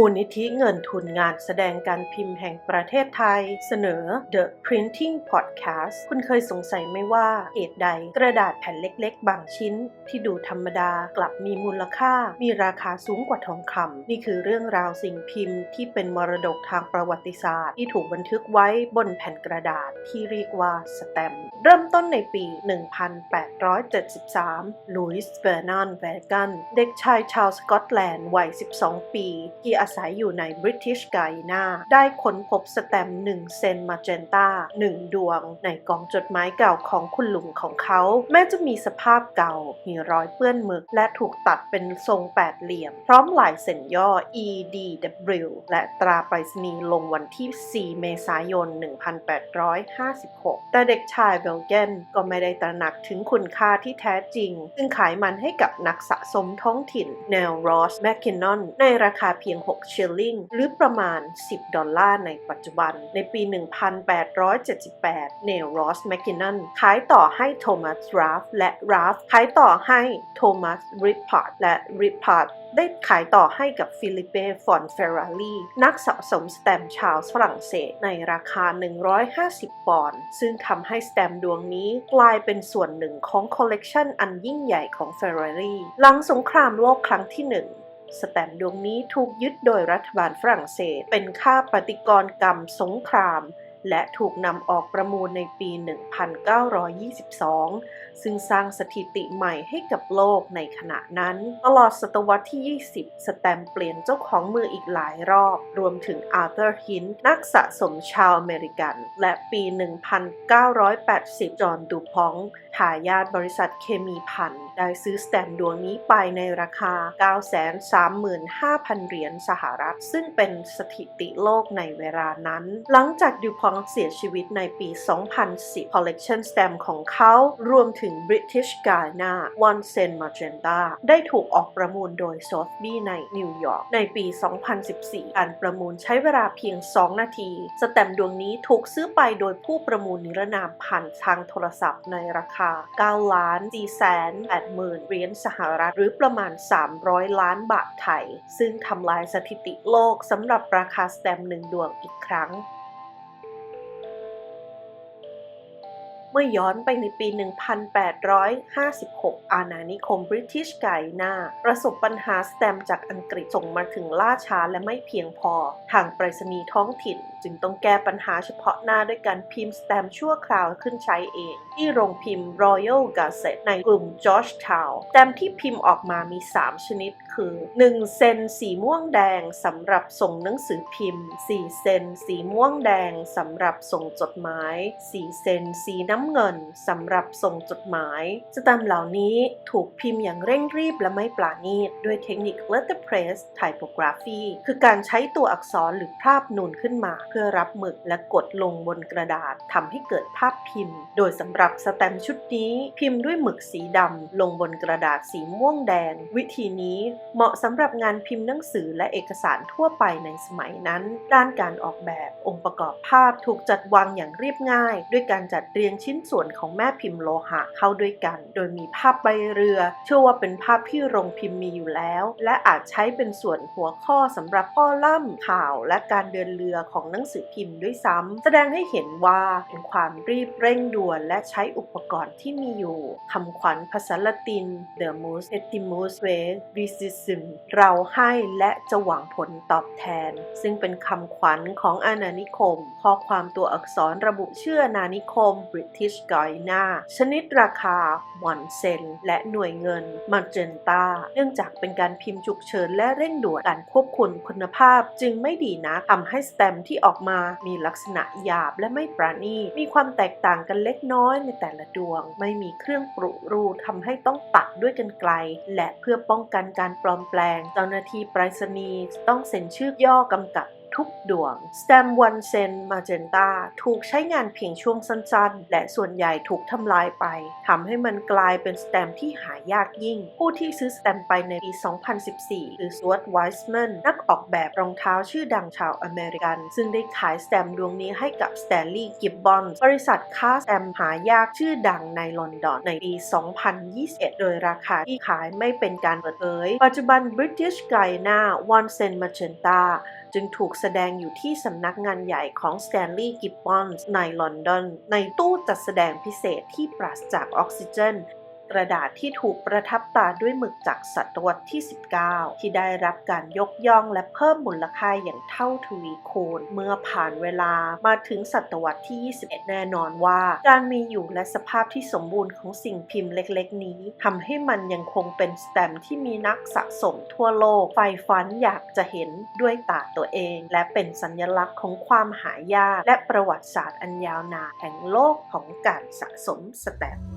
มูลนิธิเงินทุนงานแสดงการพิมพ์แห่งประเทศไทย เสนอ The Printing Podcast คุณเคยสงสัยไหมว่าเหตุใดกระดาษแผ่นเล็กๆ บางชิ้น ที่ดูธรรมดากลับมีมูลค่า มีราคาสูงกว่าทองคำนี่คือเรื่องราวสิ่งพิมพ์ที่เป็นมรดกทางประวัติศาสตร์ ที่ถูกบันทึกไว้บนแผ่นกระดาษที่เรียกว่าสแตมเริ่มต้นในปี 1873ลุยส์เวอร์นอนแวกันเด็กชายชาวสกอตแลนด์วัย 12 ปีที่อาศัยอยู่ในบริทิชไกนาได้ค้นพบสแตมป์1เซนมาเจนตา1ดวง ในกองจดหมายเก่าของคุณลุงของเขา แม้จะมีสภาพเก่า มีรอยเปื้อนหมึก และถูกตัดเป็นทรงแปดเหลี่ยม พร้อมลายเส้นย่อ EDW และตราไปรษณีย์ลงวันที่ 4 เมษายน 1856 แต่เด็กชายเบลเกนก็ไม่ได้ตระหนักถึงคุณค่าที่แท้จริงจึงขายมันให้กับนักสะสมท้องถิ่นแนวรอสแมคคินนอนในราคาเพียง 6ชิลลิงหรือประมาณ 10 ดอลลาร์ในปัจจุบัน ในปี 1878 เนลรอสแมคคินนอนขายต่อให้โทมัสราฟและราฟขายต่อให้โทมัสริปพาร์ดและริปพาร์ดได้ขายต่อให้กับฟิลิเป้ฟอนเฟรารีนักสะสมสแตมป์ชาวฝรั่งเศสในราคา 150 ปอนด์ซึ่งทำให้สแตมป์ดวงนี้กลายเป็นส่วนหนึ่งของคอลเลกชันอันยิ่งใหญ่ของเฟรารีหลังสงครามโลกครั้งที่หนึ่ง สแตมป์ดวงนี้ถูกยึดโดยรัฐบาลฝรั่งเศส เป็นค่าปฏิกรกรรมสงคราม และถูกนำออกประมูลในปี 1922 ซึ่งสร้างสถิติใหม่ให้กับโลกในขณะนั้น ตลอดศตวรรษที่ 20 สแตมเปลี่ยนเจ้าของมืออีกหลายรอบ รวมถึงอาร์เธอร์ฮินนักสะสมชาวอเมริกัน และปี 1980 จอห์นดูพองทายาทบริษัทเคมีพัน ได้ซื้อสแตมป์ดวงนี้ไปในราคา 935,000 เหรียญสหรัฐ ซึ่งเป็นสถิติโลกในเวลานั้น หลังจากดูพองเสียชีวิตในปี 2010 Collection Stamp ของเขารวมถึง British Ghana One Cent Magenta ได้ถูกออกประมูลโดย Sotheby ในนิวยอร์กในปี 2014 การประมูลใช้เวลาเพียง 2 นาที สแตมป์ดวงนี้ถูกซื้อไปโดยผู้ประมูลนิรนามผ่านทางโทรศัพท์ในราคา9ล้าน4แสน8หมื่นเหรียญสหรัฐหรือประมาณ 300 ล้านบาทไทย ซึ่งทำลายสถิติโลกสำหรับราคาสแตมป์หนึ่งดวงอีกครั้ง เมื่อย้อนไปในปี 1856 อาณานิคมบริทิชไกนาประสบปัญหาสแตมจากอังกฤษส่งมาถึงล่าช้าและไม่เพียงพอ ทางไปรษณีย์ท้องถิ่น จึงต้องแก้ปัญหาเฉพาะหน้าด้วยการพิมพ์สแตมชั่วคราวขึ้นใช้เอง ที่โรงพิมพ์ Royal Gazette ในกลุ่ม Georgetown สแตมที่พิมพ์ออกมามี 3 ชนิด คือ1เซนสีม่วงแดงสำหรับส่งหนังสือพิมพ์4เซนสีม่วงแดงสำหรับส่งจดหมาย4เซนสีน้ำเงินสำหรับส่งจดหมายสแตมป์เหล่านี้ถูกพิมพ์อย่างเร่งรีบและไม่ปราณีตด้วยเทคนิค letterpress typography คือการใช้ตัวอักษรหรือภาพนูนขึ้นมา เพื่อรับหมึกและกดลงบนกระดาษทำให้เกิดภาพพิมพ์ โดยสำหรับสแตมป์ชุดนี้ พิมพ์ด้วยหมึกสีดำลงบนกระดาษสีม่วงแดง วิธีนี้เหมาะสำหรับงานพิมพ์หนังสือและเอกสารทั่วไปในสมัยนั้น ด้านการออกแบบองค์ประกอบภาพถูกจัดวางอย่างเรียบง่าย ด้วยการจัดเรียงชิ้นส่วนของแม่พิมพ์โลหะเข้าด้วยกัน โดยมีภาพใบเรือ เชื่อว่าเป็นภาพที่โรงพิมพ์มีอยู่แล้ว และอาจใช้เป็นส่วนหัวข้อสำหรับข้อล่ำข่าวและการเดินเรือของหนังสือพิมพ์ด้วยซ้ำแสดงให้เห็นว่าเป็นความรีบเร่งด่วนและใช้อุปกรณ์ที่มีอยู่คำขวัญภาษาละติน The most etimus เราให้และจะหวังผลตอบแทน ซึ่งเป็นคำขวัญของอาณานิคม ข้อความตัวอักษรระบุชื่ออาณานิคม British Guiana ชนิดราคา1เซน และหน่วยเงิน Magenta เนื่องจากเป็นการพิมพ์ฉุกเฉินและเร่งด่วนการควบคุมคุณภาพจึงไม่ดีนะทำให้สแตมป์ที่ออกมามีลักษณะหยาบและไม่ปราณีตมีความแตกต่างกันเล็กน้อยในแต่ละดวง ไม่มีเครื่องปรุรูทำให้ต้องตัดด้วยกันไกล และเพื่อป้องกันการปลอมแปลง เจ้าหน้าที่ไปรษณีย์ต้องเซ็นชื่อย่อกำกับ ทุกดวง สแตมวันเซนมาเจนตาถูกใช้งานเพียงช่วงสั้นๆ และส่วนใหญ่ถูกทำลายไป ทำให้มันกลายเป็นสแตมที่หายากยิ่ง ผู้ที่ซื้อสแตมไปในปี 2014 คือสว a ตไวส์แมนนักออกแบบรองเท้าชื่อดังชาวอเมริกัน ซึ่งได้ขายสแตมดวงนี้ให้กับสแตนลีย์กิบบอนบริษัทค้าสแตมหายากชื่อดังในลอนดอนในปี 2021 โดยราคาที่ขายไม่เป็นการเปิดเผยปัจจุบัน British Guyana One Cent Magenta จึงถูกแสดงอยู่ที่สำนักงานใหญ่ของ Stanley Gibbons ในลอนดอน ในตู้จัดแสดงพิเศษที่ปราศจากออกซิเจน กระดาษที่ถูกประทับตาด้วยหมึกจากศตวรรษที่ 19 ที่ได้รับการยกย่องและเพิ่มมูลค่าอย่างเท่าทวีคูณเมื่อผ่านเวลามาถึงศตวรรษที่ 21 แน่นอนว่า การมีอยู่และสภาพที่สมบูรณ์ของสิ่งพิมพ์เล็ก ๆ นี้ทำให้มันยังคงเป็นสแตมป์ที่มีนักสะสมทั่วโลกใฝ่ฝันอยากจะเห็นด้วยตาตัวเอง และเป็นสัญลักษณ์ของความหายากและประวัติศาสตร์อันยาวนานแห่งโลกของการสะสมสแตมป์